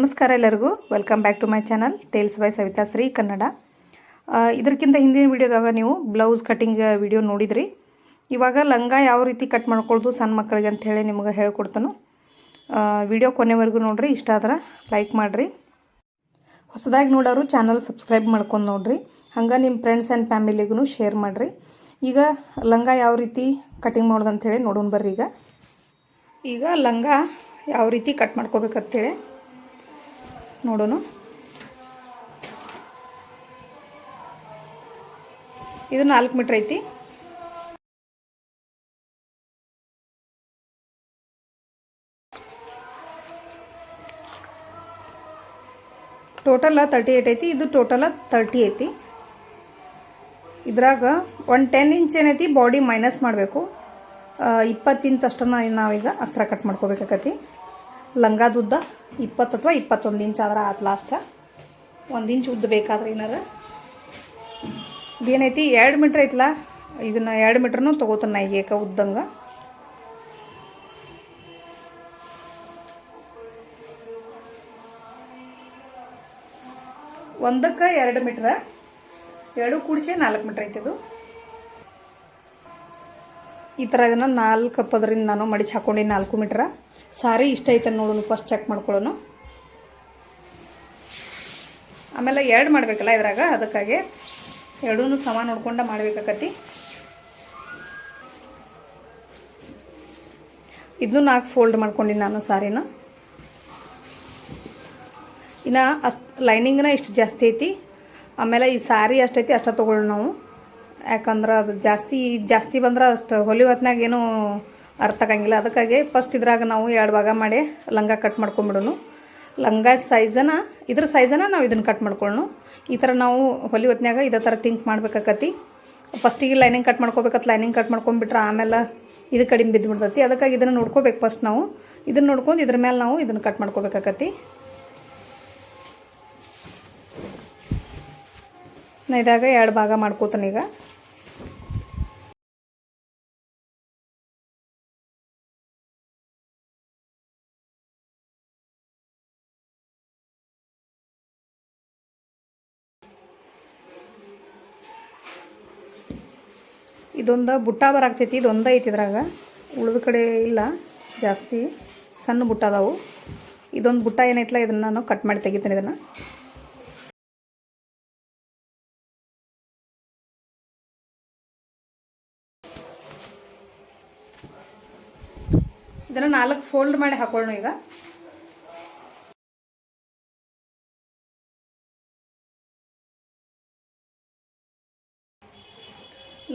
ನಮಸ್ಕಾರ ಎಲ್ಲರಿಗೂ. Welcome back to my channel tales by Savitha Shri Kannada ಇದಕ್ಕಿಂತ ಹಿಂದಿನ ವಿಡಿಯೋದಾಗ ನೀವು ಬ್ಲೌಸ್ ಕಟಿಂಗ್ ವಿಡಿಯೋ ನೋಡಿದ್ರಿ. ಇವಾಗ ಲಂಗ ಯಾವ ರೀತಿ ಕಟ್ ಮಾಡ್ಕೊಳ್ಳೋದು ಸಣ್ಣ ಮಕ್ಕಳಿಗೆ ಅಂತ ಹೇಳಿ ನಿಮಗೆ ಹೇಳ್ಕೊಡ್ತಾನು. ವಿಡಿಯೋ ಕೊನೆವರೆಗೂ ನೋಡ್ರಿ, ಇಷ್ಟ ಆದ್ರೆ ಲೈಕ್ ಮಾಡಿರಿ. ಹೊಸದಾಗಿ ನೋಡೋರು ಚಾನಲ್ ಸಬ್ಸ್ಕ್ರೈಬ್ ಮಾಡ್ಕೊಂಡು ನೋಡ್ರಿ. ಹಂಗೆ ನಿಮ್ಮ ಫ್ರೆಂಡ್ಸ್ ಆ್ಯಂಡ್ ಫ್ಯಾಮಿಲಿಗೂ ಶೇರ್ ಮಾಡಿರಿ. ಈಗ ಲಂಗ ಯಾವ ರೀತಿ ಕಟಿಂಗ್ ಮಾಡೋದಂಥೇಳಿ ನೋಡೋಣ ಬರ್ರಿ ಈಗ. ಈಗ ಲಂಗ ಯಾವ ರೀತಿ ಕಟ್ ಮಾಡ್ಕೋಬೇಕಂತೇಳಿ ನೋಡೋಣ. ಇದು ನಾಲ್ಕು ಮೀಟ್ರ್ ಐತಿ. ಟೋಟಲ ತರ್ಟಿ ಏಯ್ಟ್ ಐತಿ, ಇದು ಟೋಟಲ ತರ್ಟಿ ಐತಿ. ಇದ್ರಾಗ ಒಂದು ಟೆನ್ ಇಂಚ್ ಏನೈತಿ ಬಾಡಿ ಮೈನಸ್ ಮಾಡಬೇಕು. ಇಪ್ಪತ್ತು ಇಂಚ್ ಅಷ್ಟನ್ನು ನಾವೀಗ ಅಸ್ತ್ರ ಕಟ್ ಮಾಡ್ಕೋಬೇಕಾಕತಿ. ಲಂಗಾದ ಉದ್ದ ಇಪ್ಪತ್ತು ಅಥವಾ ಇಪ್ಪತ್ತೊಂದು ಇಂಚ್ ಆದ್ರೆ ಆತು ಲಾಸ್ಟ್ ಒಂದು ಇಂಚ್ ಉದ್ದ ಬೇಕಾದ್ರೆ ಏನಾರ. ಇದೇನೈತಿ? ಎರಡು ಮೀಟ್ರ್ ಐತಲ್ಲ ಇದನ್ನು ಎರಡು ಮೀಟ್ರ್ನು ತೊಗೋತಾನೆ ನಾ ಏಕ ಉದ್ದಂಗೆ. ಒಂದಕ್ಕೆ ಎರಡು ಮೀಟ್ರ ಎರಡು ಕೂಡಿಸಿ ನಾಲ್ಕು ಮೀಟ್ರ್ ಐತೆ ಇದು. ಈ ಥರ ಇದನ್ನು ನಾಲ್ಕು ಪದರಿಂದ ನಾನು ಮಡಿಚಿ ಹಾಕೊಂಡು ನಾಲ್ಕು ಮೀಟ್ರ. ಸಾರಿ ಇಷ್ಟ ಐತೆ ನೋಡೋಣ ಫಸ್ಟ್ ಚೆಕ್ ಮಾಡ್ಕೊಳ್ಳೋಣ ಆಮೇಲೆ ಎರಡು ಮಾಡಬೇಕಲ್ಲ ಇದ್ರಾಗ, ಅದಕ್ಕಾಗಿ ಎರಡೂ ಸಮ ನೋಡ್ಕೊಂಡು ಮಾಡ್ಬೇಕಾಕತಿ ಇದನ್ನು ನಾಲ್ಕು ಫೋಲ್ಡ್ ಮಾಡ್ಕೊಂಡಿನಿ ನಾನು ಸಾರಿನ. ಇನ್ನು ಅಷ್ಟು ಲೈನಿಂಗ್ನ ಇಷ್ಟು ಜಾಸ್ತಿ ಐತಿ. ಆಮೇಲೆ ಈ ಸಾರಿ ಅಷ್ಟೈತಿ ಅಷ್ಟ ತೊಗೊಳ್ಳೋಣ ನಾವು. ಯಾಕಂದ್ರೆ ಅದು ಜಾಸ್ತಿ ಜಾಸ್ತಿ ಬಂದ್ರೆ ಅಷ್ಟು ಹೊಲಿ ಹೊತ್ನಾಗ ಏನೂ ಅರ್ಥ ಆಗಂಗಿಲ್ಲ. ಅದಕ್ಕಾಗಿ ಫಸ್ಟ್ ಇದ್ರಾಗ ನಾವು ಎರಡು ಭಾಗ ಮಾಡಿ ಲಂಗ ಕಟ್ ಮಾಡ್ಕೊಂಬಿಡೋನು ಲಂಗ ಸೈಜನ ಇದ್ರ ಸೈಜನ ನಾವು ಇದನ್ನು ಕಟ್ ಮಾಡ್ಕೊಳ್ಳೋಣ ಈ ಥರ ನಾವು ಹೊಲಿ ಹೊತ್ನ್ಯಾಗ ಇದೇ ಥರ ಥಿಂಕ್ ಮಾಡ್ಬೇಕಾಕತಿ. ಫಸ್ಟಿಗೆ ಲೈನಿಂಗ್ ಕಟ್ ಮಾಡ್ಕೋಬೇಕತ್ ಲೈನಿಂಗ್ ಕಟ್ ಮಾಡ್ಕೊಂಡ್ಬಿಟ್ರೆ ಆಮೇಲೆ ಇದು ಕಡಿಮೆ ಬಿದ್ದುಬಿಡ್ತೈತಿ ಅದಕ್ಕಾಗಿ ಇದನ್ನು ನೋಡ್ಕೋಬೇಕು ಫಸ್ಟ್ ನಾವು. ಇದನ್ನು ನೋಡ್ಕೊಂಡು ಇದ್ರ ಮೇಲೆ ನಾವು ಇದನ್ನು ಕಟ್ ಮಾಡ್ಕೋಬೇಕಾಕತಿ. ನಾ ಇದಾಗ ಎರಡು ಭಾಗ ಮಾಡ್ಕೋತಾನೆ ಇದೊಂದು ಬುಟ್ಟ ಬರಾಕ್ತೈತಿ, ಇದೊಂದು ಐತಿ ಇದ್ರಾಗ. ಉಳಿದ ಕಡೆ ಇಲ್ಲ, ಜಾಸ್ತಿ ಸಣ್ಣ ಬುಟ್ಟ ಅದಾವು. ಇದೊಂದು ಬುಟ್ಟ ಏನೈತಲ್ಲ ಇದನ್ನು ನಾನು ಕಟ್ ಮಾಡಿ ತೆಗಿತೀನಿ ಇದನ್ನು. ಇದನ್ನು ನಾಲ್ಕು ಫೋಲ್ಡ್ ಮಾಡಿ ಹಾಕೊಳ್ಳೋಣ ಈಗ.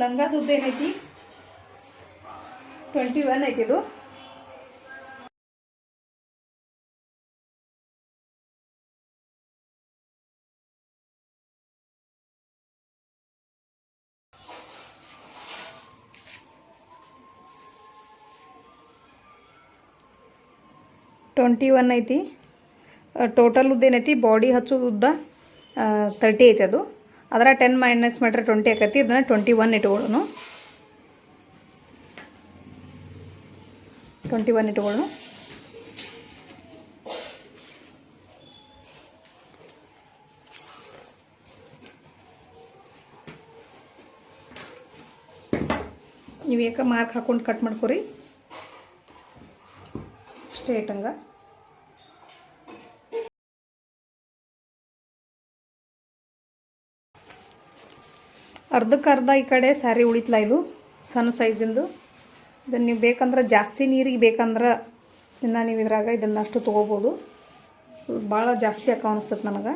ಲಂಗಾದ ಉದ್ದ ಏನೈತಿ? ಟ್ವೆಂಟಿ ಒನ್ ಐತಿ ಇದು. ಟ್ವೆಂಟಿ ಒನ್ ಐತಿ. ಟೋಟಲ್ ಉದ್ದ ಏನೈತಿ ಬಾಡಿ ಹಚ್ಚೋದು ಉದ್ದ ತರ್ಟಿ ಐತಿ ಅದು. ಅದರ ಟೆನ್ ಮೈನಸ್ ಮಾಡ್ರೆ ಟ್ವೆಂಟಿ ಆಕೈತಿ, ಇದನ್ನು ಟ್ವೆಂಟಿ ಒನ್ ಇಟ್ಕೊಳ್ಳೋಣ ಟ್ವೆಂಟಿ ಒನ್ ಇಟ್ಕೊಳ್ಳೋಣ ನೀವು ಏಕ ಮಾರ್ಕ್ ಹಾಕೊಂಡು ಕಟ್ ಮಾಡ್ಕೊರಿ. ಸ್ಟ್ರೇಟ್ ಹಂಗೆ ಅರ್ಧಕ್ಕೆ ಅರ್ಧ ಈ ಕಡೆ ಸ್ಯಾರಿ ಉಳಿತಲ್ಲ ಇದು? ಸಣ್ಣ ಸೈಜಿಂದು ಇದನ್ನು ನೀವು ಬೇಕಂದ್ರೆ ಜಾಸ್ತಿ ನೀರಿಗೆ ಬೇಕಂದ್ರೆ ಇನ್ನು ನೀವು ಇದ್ರಾಗ ಇದನ್ನು ಅಷ್ಟು ತೊಗೋಬೋದು. ಭಾಳ ಜಾಸ್ತಿ ಅಕ್ಕ ಅನಿಸ್ತದೆ ನನಗೆ.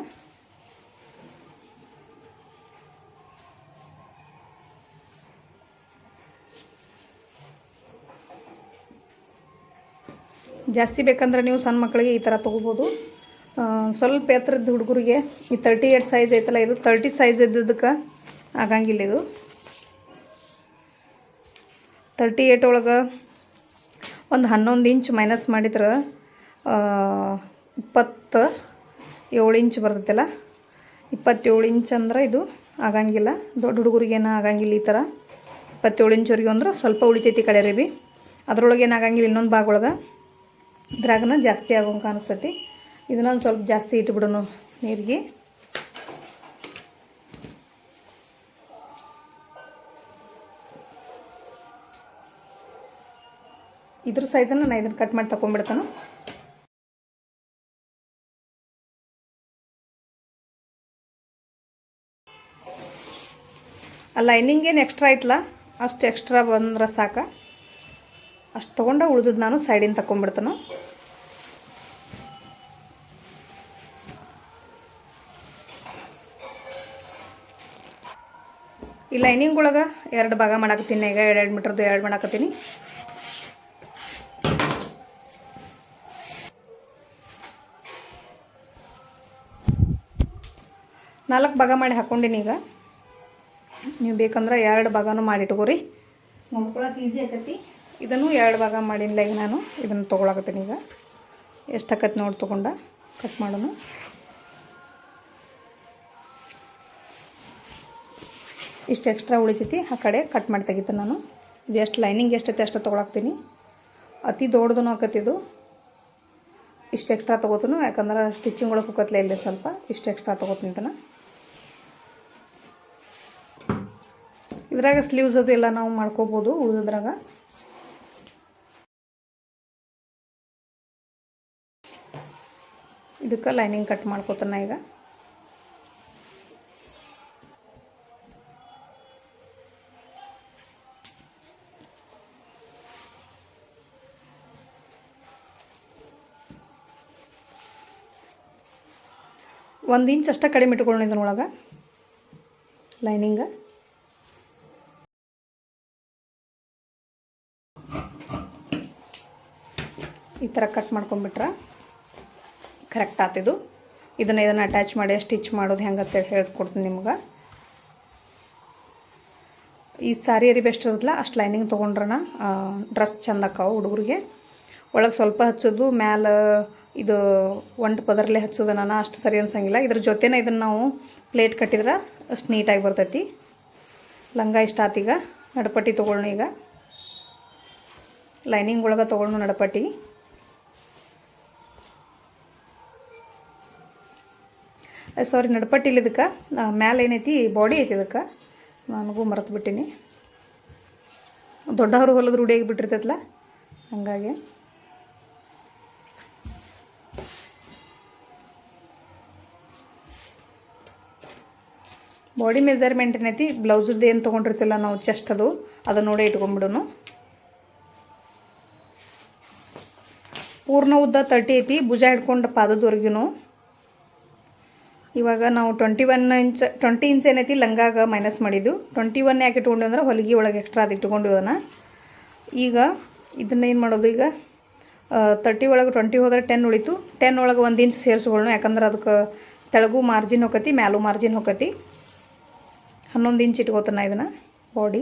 ಜಾಸ್ತಿ ಬೇಕಂದ್ರೆ ನೀವು ಸಣ್ಣ ಮಕ್ಕಳಿಗೆ ಈ ಥರ ತೊಗೋಬೋದು. ಸ್ವಲ್ಪ ಎತ್ತರದ ಹುಡುಗರಿಗೆ ಈ ತರ್ಟಿ ಏಟ್ ಸೈಜ್ ಐತಲ್ಲ, ಇದು ತರ್ಟಿ ಸೈಜ್ ಇದ್ದದಕ್ಕೆ ಆಗಂಗಿಲ್ಲ ಇದು. ತರ್ಟಿ ಏಟ್ ಒಳಗೆ ಒಂದು ಹನ್ನೊಂದು ಇಂಚ್ ಮೈನಸ್ ಮಾಡಿದ್ರೆ ಇಪ್ಪತ್ತು ಏಳು ಇಂಚ್ ಬರ್ತೈತಲ್ಲ? ಇಪ್ಪತ್ತೇಳು ಇಂಚ್ ಅಂದ್ರೆ ಇದು ಆಗಂಗಿಲ್ಲ. ದೊಡ್ಡ ಹುಡುಗರಿಗೇನು ಆಗಂಗಿಲ್ಲ ಈ ಥರ ಇಪ್ಪತ್ತೇಳು ಇಂಚ್ವರೆಗೆ ಅಂದ್ರೆ ಸ್ವಲ್ಪ ಉಳಿತೈತಿ ಕಡೆ ರೀ ಅದ್ರೊಳಗೆ ಏನಾಗಂಗಿಲ್ಲ ಇನ್ನೊಂದು ಭಾಗ ಒಳಗೆ. ಇದ್ರಾಗನ ಜಾಸ್ತಿ ಆಗೋಂಗೆ ಕಾಣಿಸ್ತೈತಿ. ಇದನ್ನೊಂದು ಸ್ವಲ್ಪ ಜಾಸ್ತಿ ಇಟ್ಬಿಡೋಣ ನೀರಿಗೆ. ಇದ್ರ ಸೈಜನ್ನು ನಾನು ಇದನ್ನು ಕಟ್ ಮಾಡಿ ತಗೊಂಡ್ಬಿಡ್ತಾನೆ ಆ ಲೈನಿಂಗ್ ಏನು ಎಕ್ಸ್ಟ್ರಾ ಐತಲ್ಲ ಅಷ್ಟು ಎಕ್ಸ್ಟ್ರಾ ಬಂದ್ರೆ ಸಾಕ. ಅಷ್ಟು ತೊಗೊಂಡು ಉಳಿದದ್ದು ನಾನು ಸೈಡಿಂದ ತಗೊಂಡ್ಬಿಡ್ತಾನೆ ಈ ಲೈನಿಂಗ್ ಒಳಗೆ ಎರಡು ಭಾಗ ಮಾಡಾಕತ್ತೀನಿ, ಈಗ ಎರಡು ಎರಡು ಮೀಟ್ರದ್ದು ಎರಡು ಮಾಡಾಕತ್ತೀನಿ. ನಾಲ್ಕು ಭಾಗ ಮಾಡಿ ಹಾಕ್ಕೊಂಡಿನಿ ಈಗ. ನೀವು ಬೇಕಂದ್ರೆ ಎರಡು ಭಾಗನೂ ಮಾಡಿ ಇಟ್ಕೋರಿ. ನೋಡ್ಕೊಳಕ್ಕೆ ಈಸಿ ಆಕತಿ. ಇದನ್ನು ಎರಡು ಭಾಗ ಮಾಡಿಲ್ಲ ಈಗ ನಾನು. ಇದನ್ನು ತೊಗೊಳಕತ್ತೀನಿ ಈಗ. ಎಷ್ಟು ಆಕತಿ ನೋಡಿ ತೊಗೊಂಡ. ಕಟ್ ಮಾಡೋಣ. ಇಷ್ಟು ಎಕ್ಸ್ಟ್ರಾ ಉಳಿತೈತಿ. ಆ ಕಡೆ ಕಟ್ ಮಾಡಿ ತೆಗಿತೀನಿ ನಾನು. ಇದು ಎಷ್ಟು ಲೈನಿಂಗ್ ಎಷ್ಟೈತೆ ಅಷ್ಟು ತೊಗೊಳಕ್ತೀನಿ. ಅತಿ ದೊಡ್ಡದೂ ಆಕತ್ತಿದು ಇಷ್ಟು ಎಕ್ಸ್ಟ್ರಾ ತೊಗೋತೀನಿ. ಯಾಕಂದ್ರೆ ಸ್ಟಿಚಿಂಗ್ ಒಳಗೆ ಹೋಗತ್ಲೇ ಇಲ್ಲ ಸ್ವಲ್ಪ. ಇಷ್ಟು ಎಕ್ಸ್ಟ್ರಾ ತೊಗೋತೀನಿ ಇದನ್ನು. ಇದ್ರಾಗ ಸ್ಲೀವ್ಸ್ ಅದು ಎಲ್ಲ ನಾವು ಮಾಡ್ಕೋಬೋದು ಉಳಿದ್ರಾಗ ಇದಕ್ಕೆ ಲೈನಿಂಗ್ ಕಟ್ ಮಾಡ್ಕೋತಾನ ಈಗ. ಒಂದು ಇಂಚ್ ಅಷ್ಟೇ ಕಡಿಮೆ ಇಟ್ಕೊಳ್ಳೋಣ ಇದನ್ನೊಳಗೆ ಲೈನಿಂಗ ಈ ಥರ ಕಟ್ ಮಾಡ್ಕೊಂಬಿಟ್ರೆ ಕರೆಕ್ಟ್ ಆತಿದು. ಇದನ್ನು ಇದನ್ನು ಅಟ್ಯಾಚ್ ಮಾಡಿ ಸ್ಟಿಚ್ ಮಾಡೋದು ಹೆಂಗಂತೇಳಿ ಹೇಳ್ಕೊಡ್ತೀನಿ ನಿಮ್ಗೆ. ಈ ಸಾರಿ ಅರಿ ಬೆಸ್ಟ್ ಇರೋದಿಲ್ಲ ಅಷ್ಟು ಲೈನಿಂಗ್ ತೊಗೊಂಡ್ರಣ ಡ್ರೆಸ್ ಚಂದ ಅಕ್ಕಾವು ಹುಡುಗರಿಗೆ. ಒಳಗೆ ಸ್ವಲ್ಪ ಹಚ್ಚೋದು, ಮ್ಯಾಲೆ ಇದು ಒಂಟು ಪದರಲ್ಲೇ ಹಚ್ಚೋದು ನಾನು, ಅಷ್ಟು ಸರಿ ಅನ್ಸಂಗಿಲ್ಲ. ಇದ್ರ ಜೊತೆನೇ ಇದನ್ನು ನಾವು ಪ್ಲೇಟ್ ಕಟ್ಟಿದ್ರೆ ಅಷ್ಟು ನೀಟಾಗಿ ಬರ್ತೈತಿ. ಲಂಗ ಇಷ್ಟ ಆತೀಗ ನಡಪಟ್ಟಿ ತೊಗೊಳ್ಳೋಣ ಈಗ. ಲೈನಿಂಗ್ ಒಳಗೆ ತೊಗೊಳ್ಳೋಣ ನಡಪಟ್ಟಿ. ಸಾರಿ ನಡ್ಪಟ್ಟಿಲ್ಲ ಇದಕ್ಕೆ ಮ್ಯಾಲೆ ಏನೈತಿ? ಬಾಡಿ ಐತಿ ಇದಕ್ಕೆ. ನನಗೂ ಮರೆತು ಬಿಟ್ಟಿನಿ. ದೊಡ್ಡವರು ಹೊಲದ ರೂಢಿಯಾಗಿ ಬಿಟ್ಟಿರ್ತೈತಲ್ಲ ಹಂಗಾಗಿ. ಬಾಡಿ ಮೆಜರ್ಮೆಂಟ್ ಏನೈತಿ? ಬ್ಲೌಸದ್ದು ಏನು ತೊಗೊಂಡಿರ್ತಿಲ್ಲ ನಾವು ಚೆಸ್ಟ್ ಅದು. ಅದನ್ನು ನೋಡೇ ಇಟ್ಕೊಂಡ್ಬಿಡೋನು ಪೂರ್ಣ ಉದ್ದ ತರ್ಟಿ ಐತಿ. ಭುಜ ಹಿಡ್ಕೊಂಡು ಪಾದದವರೆಗೂ ಇವಾಗ ನಾವು twenty one inch twenty inch ಏನೈತಿ ಲಂಗಾಗ ಮೈನಸ್ ಮಾಡಿದ್ದು. ಟ್ವೆಂಟಿ ಒನ್ ಯಾಕೆ ಇಟ್ಕೊಂಡು ಅಂದ್ರೆ ಹೊಲಿಗೆ ಒಳಗೆ ಎಕ್ಸ್ಟ್ರಾ ಅದು ಇಟ್ಕೊಂಡು ಅದನ್ನು. ಈಗ ಇದನ್ನ ಏನು ಮಾಡೋದು ಈಗ? ತರ್ಟಿ ಒಳಗೆ ಟ್ವೆಂಟಿ ಹೋದ್ರೆ ಟೆನ್ ಉಳಿತು. ಟೆನ್ ಒಳಗೆ ಒಂದು ಇಂಚ್ ಸೇರಿಸ್ಕೊಳ್ಳೋಣ, ಯಾಕಂದ್ರೆ ಅದಕ್ಕೆ ತೆಳಗು ಮಾರ್ಜಿನ್ ಹೋಗತಿ ಮ್ಯಾಲೂ ಮಾರ್ಜಿನ್ ಹೋಗತಿ ಹನ್ನೊಂದು ಇಂಚ್ ಇಟ್ಕೋತಾನ ಇದನ್ನು ಬಾಡಿ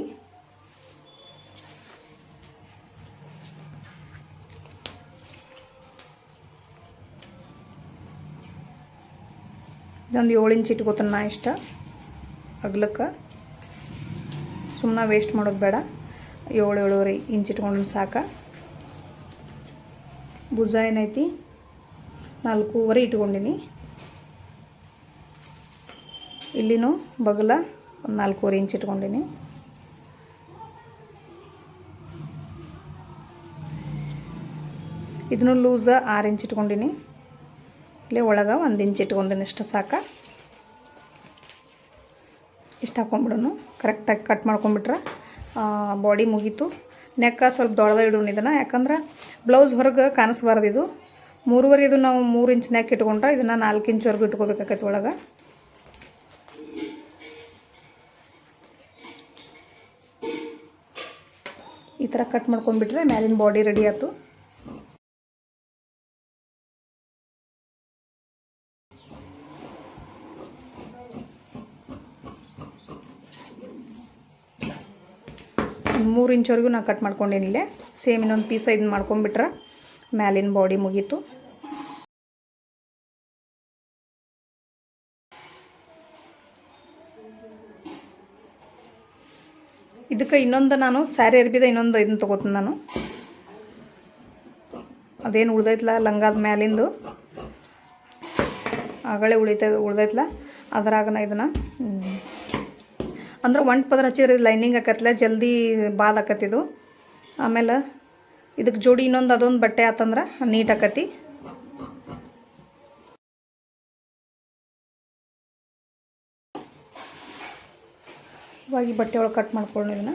ಇದೊಂದು ಏಳು ಇಂಚ್ ಇಟ್ಕೋತಾನ ನಾ ಇಷ್ಟ. ಅಗ್ಲಕ್ಕೆ. ಸುಮ್ಮನೆ ವೇಸ್ಟ್ ಮಾಡೋದು ಬೇಡ. ಏಳು ಏಳುವರೆ ಇಂಚ್ ಇಟ್ಕೊಂಡು ಸಾಕು. ಭುಜ ಏನೈತಿ? ನಾಲ್ಕೂವರೆ ಇಟ್ಕೊಂಡಿನಿ. ಇಲ್ಲಿನೂ ಬಗಲ ಒಂದು ನಾಲ್ಕೂವರೆ ಇಂಚ್ ಇಟ್ಕೊಂಡಿನಿ. ಇದನ್ನು ಲೂಸ ಆರು ಇಂಚ್ ಇಟ್ಕೊಂಡಿನಿ. ಇಲ್ಲೇ ಒಳಗೆ ಒಂದು ಇಂಚ್ ಇಟ್ಕೊಂಡಿನಿ ಇಷ್ಟು ಸಾಕ. ಇಷ್ಟು ಹಾಕೊಂಡ್ಬಿಡೋನು. ಕರೆಕ್ಟಾಗಿ ಕಟ್ ಮಾಡ್ಕೊಂಬಿಟ್ರೆ ಬಾಡಿ ಮುಗೀತು. ನೆಕ್ಕ ಸ್ವಲ್ಪ ದೊಡ್ಡದ ಇಡೋಣ ಇದನ್ನು. ಯಾಕಂದ್ರೆ ಬ್ಲೌಸ್ ಹೊರಗೆ ಕಾಣಿಸ್ಬಾರ್ದು ಇದು. ಮೂರುವರೆ ಇದು ನಾವು ಮೂರು ಇಂಚ್ ನೆಕ್ ಇಟ್ಕೊಂಡ್ರೆ ಇದನ್ನು ನಾಲ್ಕು ಇಂಚ್ವರೆಗೂ ಇಟ್ಕೋಬೇಕಾಕೈತೆ ಒಳಗೆ. ಈ ಥರ ಕಟ್ ಮಾಡ್ಕೊಂಡ್ಬಿಟ್ರೆ ಮ್ಯಾಲಿನ ಬಾಡಿ ರೆಡಿ ಆಯ್ತು ಮೂರು ಇಂಚ್ವರೆಗೂ ನಾನು ಕಟ್ ಮಾಡ್ಕೊಂಡೇನಿಲ್ಲೇ ಸೇಮ್ ಇನ್ನೊಂದು ಪೀಸ ಇದನ್ನ ಮಾಡ್ಕೊಂಡ್ಬಿಟ್ರೆ, ಮ್ಯಾಲಿನ ಬಾಡಿ ಮುಗೀತು. ಇದಕ್ಕೆ ಇನ್ನೊಂದು ನಾನು ಸ್ಯಾರಿ ಅರ್ಬಿದ ಇನ್ನೊಂದು ಇದನ್ನ ತೊಗೋತೀನಿ ನಾನು. ಅದೇನು ಉಳ್ದೈತಲ್ಲ ಲಂಗಾದ ಮ್ಯಾಲಿಂದು? ಆಗಳೇ ಉಳ್ದೈತಲ್ಲ ಉಳ್ದೈತ್ಲ. ಅದ್ರಾಗನ ಇದನ್ನು ಅಂದ್ರೆ ಒಂಟು ಪದರ ಹಚ್ಚಿದ್ರೆ ಲೈನಿಂಗ್ ಆಕತ್ತಲ್ಲ ಜಲ್ದಿ ಬಾದ್ ಆಕತ್ತಿದು ಆಮೇಲೆ ಇದಕ್ಕೆ ಜೋಡಿ ಇನ್ನೊಂದು ಅದೊಂದು ಬಟ್ಟೆ ಆತಂದ್ರೆ ನೀಟ್ ಆಕತಿ ಇವಾಗ ಈ ಬಟ್ಟೆ ಒಳಗೆ ಕಟ್ ಮಾಡ್ಕೊಳ್ಳಿ ಇದನ್ನ.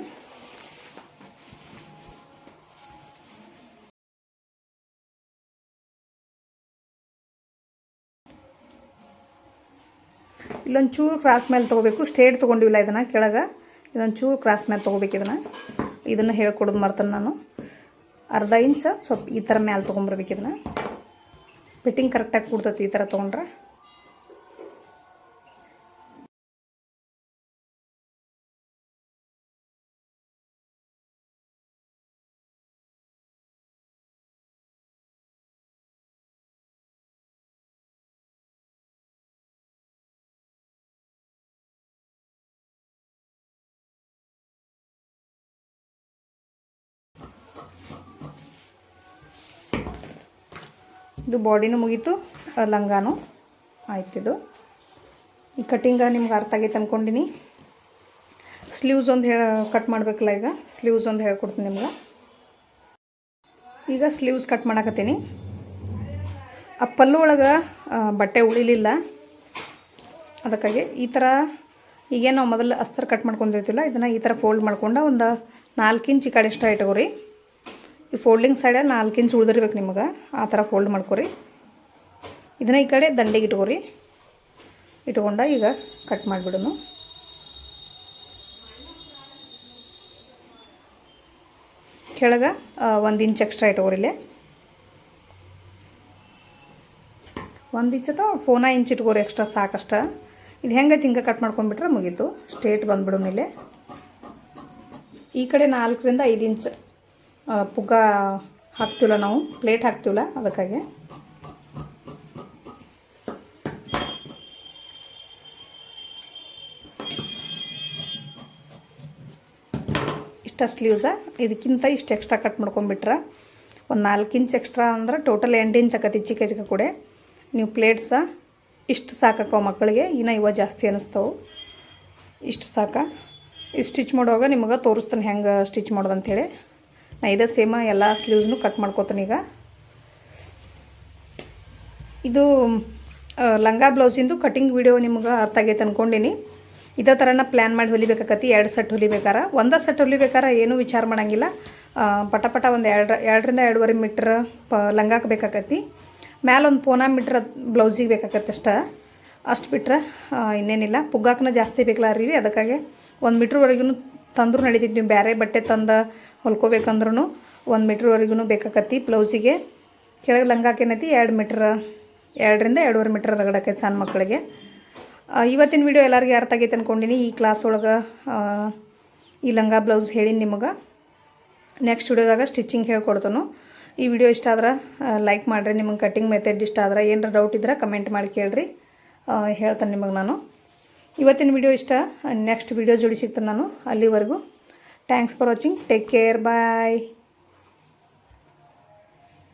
ಇಲ್ಲೊಂದು ಚೂರು ಕ್ರಾಸ್ ಮೇಲೆ ತೊಗೋಬೇಕು. ಸ್ಟ್ರೇಟ್ ತೊಗೊಂಡಿಲ್ಲ ಇದನ್ನು ಕೆಳಗೆ. ಇದೊಂದು ಚೂರು ಕ್ರಾಸ್ ಮೇಲೆ ತೊಗೋಬೇಕು ಇದನ್ನು. ಇದನ್ನು ಹೇಳ್ಕೊಡೋದು ಮರ್ತೇನೆ ನಾನು. ಅರ್ಧ ಇಂಚ, ಸ್ವಲ್ಪ ಈ ಥರ ಮ್ಯಾಲೆ ತೊಗೊಂಬರ್ಬೇಕು ಇದನ್ನು. ಫಿಟ್ಟಿಂಗ್ ಕರೆಕ್ಟಾಗಿ ಕೂಡ್ತೈತಿ ಈ ಥರ ತೊಗೊಂಡ್ರೆ. ಇದು ಬಾಡಿನೂ ಮುಗೀತು ಲಂಗಾನು ಆಯ್ತಿದು ಈ ಕಟ್ಟಿಂಗ ನಿಮ್ಗೆ ಅರ್ಥ ಆಗೈತೆ ಅಂದ್ಕೊಂಡಿನಿ ಸ್ಲೀವ್ಸ್ ಒಂದು ಹೇಳ ಕಟ್ ಮಾಡಬೇಕಲ್ಲ ಈಗ? ಸ್ಲೀವ್ಸ್ ಒಂದು ಹೇಳ್ಕೊಡ್ತೀನಿ ನಿಮ್ಗೆ. ಈಗ ಸ್ಲೀವ್ಸ್ ಕಟ್ ಮಾಡಕತ್ತೀನಿ. ಆ ಪಲ್ಲು ಒಳಗೆ ಬಟ್ಟೆ ಉಳಿಲಿಲ್ಲ. ಅದಕ್ಕಾಗಿ ಈ ಥರ ಈಗೇನು ನಾವು ಮೊದಲು ಅಸ್ತರ್ ಕಟ್ ಮಾಡ್ಕೊಂಡಿರ್ತಿಲ್ಲ ಇದನ್ನು ಈ ಥರ ಫೋಲ್ಡ್ ಮಾಡ್ಕೊಂಡು ಒಂದು ನಾಲ್ಕು ಇಂಚ್ ಈ ಕಡೆ ಇಷ್ಟ ಇಟ್ಕೋರಿ ಈ ಫೋಲ್ಡಿಂಗ್ ಸೈಡ ನಾಲ್ಕು ಇಂಚ್ ಉಳಿದಿರ್ಬೇಕು ನಿಮಗೆ. ಆ ಥರ ಫೋಲ್ಡ್ ಮಾಡ್ಕೊರಿ. ಇದನ್ನ ಈ ಕಡೆ ದಂಡಿಗೆ ಇಟ್ಕೊರಿ. ಇಟ್ಕೊಂಡ ಈಗ ಕಟ್ ಮಾಡಿಬಿಡೋನು. ಕೆಳಗೆ ಒಂದು ಇಂಚ್ ಎಕ್ಸ್ಟ್ರಾ ಇಟ್ಕೋರಿ ಇಲ್ಲಿ. ಒಂದು ಇಂಚ್ ಅಥವಾ ಫೋನ ಇಂಚ್ ಇಟ್ಕೋರಿ ಎಕ್ಸ್ಟ್ರಾ ಸಾಕಷ್ಟ. ಇದು ಹೆಂಗೆ ಹಿಂಗೆ ಕಟ್ ಮಾಡ್ಕೊಂಡ್ಬಿಟ್ರೆ ಮುಗೀತು. ಸ್ಟ್ರೇಟ್ ಬಂದ್ಬಿಡೋನು ಇಲ್ಲೇ. ಈ ಕಡೆ ನಾಲ್ಕರಿಂದ ಐದು ಇಂಚ್ ಪುಗ್ಗ ಹಾಕ್ತೀವಲ್ಲ ನಾವು? ಪ್ಲೇಟ್ ಹಾಕ್ತೀವಲ್ಲ ಅದಕ್ಕಾಗಿ? ಇಷ್ಟ ಸ್ಲೀವ್ಸ ಇದಕ್ಕಿಂತ ಇಷ್ಟು ಎಕ್ಸ್ಟ್ರಾ ಕಟ್ ಮಾಡ್ಕೊಂಡ್ಬಿಟ್ರೆ? ಒಂದು ನಾಲ್ಕು ಇಂಚ್ ಎಕ್ಸ್ಟ್ರಾ ಅಂದ್ರೆ ಟೋಟಲ್ ಎಂಟು ಇಂಚ್ ಆಕತಿ, ಚಿಕ್ಕ ಚಿಕ್ಕ ಕೂಡ. ನೀವು ಪ್ಲೇಟ್ಸ ಇಷ್ಟು ಸಾಕಾಕವು ಮಕ್ಕಳಿಗೆ. ಇನ್ನೂ ಇವ ಜಾಸ್ತಿ ಅನ್ನಿಸ್ತವೆ ಇಷ್ಟು ಸಾಕ? ಇಷ್ಟು ಸ್ಟಿಚ್ ಮಾಡುವಾಗ ನಿಮಗೆ ತೋರಿಸ್ತಾನೆ ಹೆಂಗೆ ಸ್ಟಿಚ್ ಮಾಡೋದು ಅಂಥೇಳಿ ನಾ ಇದೇ ಸೇಮ ಎಲ್ಲ ಸ್ಲೀವ್ಸ್ನು ಕಟ್ ಮಾಡ್ಕೋತೀನಿ ಈಗ. ಇದು ಲಂಗ ಬ್ಲೌಸಿಂದು ಕಟಿಂಗ್ ವಿಡಿಯೋ ನಿಮ್ಗೆ ಅರ್ಥ ಆಗೈತೆ ಅಂದ್ಕೊಂಡಿನಿ ಇದೇ ಥರನ ಪ್ಲ್ಯಾನ್ ಮಾಡಿ ಹೊಲಿಬೇಕಾಕತಿ, ಎರಡು ಸೆಟ್ ಹೊಲಿಬೇಕಾರ. ಒಂದೇ ಸೆಟ್ ಹೊಲಿಬೇಕಾರ ಏನೂ ವಿಚಾರ ಮಾಡೋಂಗಿಲ್ಲ. ಪಟ ಪಟ ಒಂದು ಎರಡು, ಎರಡರಿಂದ ಎರಡೂವರೆ ಮೀಟ್ರ್ ಪ ಲಂಗಾಕ್ಕೆ ಬೇಕಾಕತಿ. ಮ್ಯಾಲೆ ಒಂದು ಪೋನಾ ಮೀಟ್ರ್ ಬ್ಲೌಸಿಗೆ ಬೇಕಾಗತ್ತೆ ಅಷ್ಟ. ಅಷ್ಟು ಬಿಟ್ರೆ ಇನ್ನೇನಿಲ್ಲ. ಪುಗ್ಗಾಕನ ಜಾಸ್ತಿ ಬೇಕಲ್ಲ ರೀ, ಅದಕ್ಕಾಗೆ ಒಂದು ಮೀಟ್ರ್ವರೆಗೂ ತಂದ್ರು ನೀವು ಬೇರೆ ಬಟ್ಟೆ ತಂದು ಹೊಲ್ಕೋಬೇಕಂದ್ರೂ ಒಂದು ಮೀಟ್ರವರೆಗೂ ಬೇಕಾಕತ್ತಿ ಬ್ಲೌಸಿಗೆ ಕೆಳಗೆ ಲಂಗಾಕೇನೈತಿ ಎರಡು ಮೀಟ್ರ್ ಎರಡರಿಂದ ಎರಡೂವರೆ ಮೀಟ್ರ್ ರಗಡಾಕೈತಿ ಸಣ್ಣ ಮಕ್ಕಳಿಗೆ. ಇವತ್ತಿನ ವಿಡಿಯೋ ಎಲ್ಲರಿಗೂ ಅರ್ಥ ಆಗೈತೆ ಅಂದ್ಕೊಂಡಿನಿ ಈ ಕ್ಲಾಸ್ ಒಳಗೆ ಈ ಲಂಗ ಬ್ಲೌಸ್ ಹೇಳಿ ನಿಮಗೆ. ನೆಕ್ಸ್ಟ್ ವಿಡಿಯೋದಾಗ ಸ್ಟಿಚಿಂಗ್ ಹೇಳ್ಕೊಡ್ತಾನು. ಈ ವಿಡಿಯೋ ಇಷ್ಟ ಆದ್ರೆ ಲೈಕ್ ಮಾಡಿರಿ. ನಿಮಗೆ ಕಟ್ಟಿಂಗ್ ಮೆಥಡ್ ಇಷ್ಟ ಆದ್ರೆ, ಏನಾರ ಡೌಟ್ ಇದ್ರೆ ಕಮೆಂಟ್ ಮಾಡಿ ಕೇಳಿರಿ. ಹೇಳ್ತಾನೆ ನಿಮಗೆ ನಾನು. ಇವತ್ತಿನ ವಿಡಿಯೋ ಇಷ್ಟ. ನೆಕ್ಸ್ಟ್ ವಿಡಿಯೋ ಜೋಡಿ ಸಿಗ್ತಾನೆ ನಾನು ಅಲ್ಲಿವರೆಗೂ. Thanks for watching. Take care. Bye.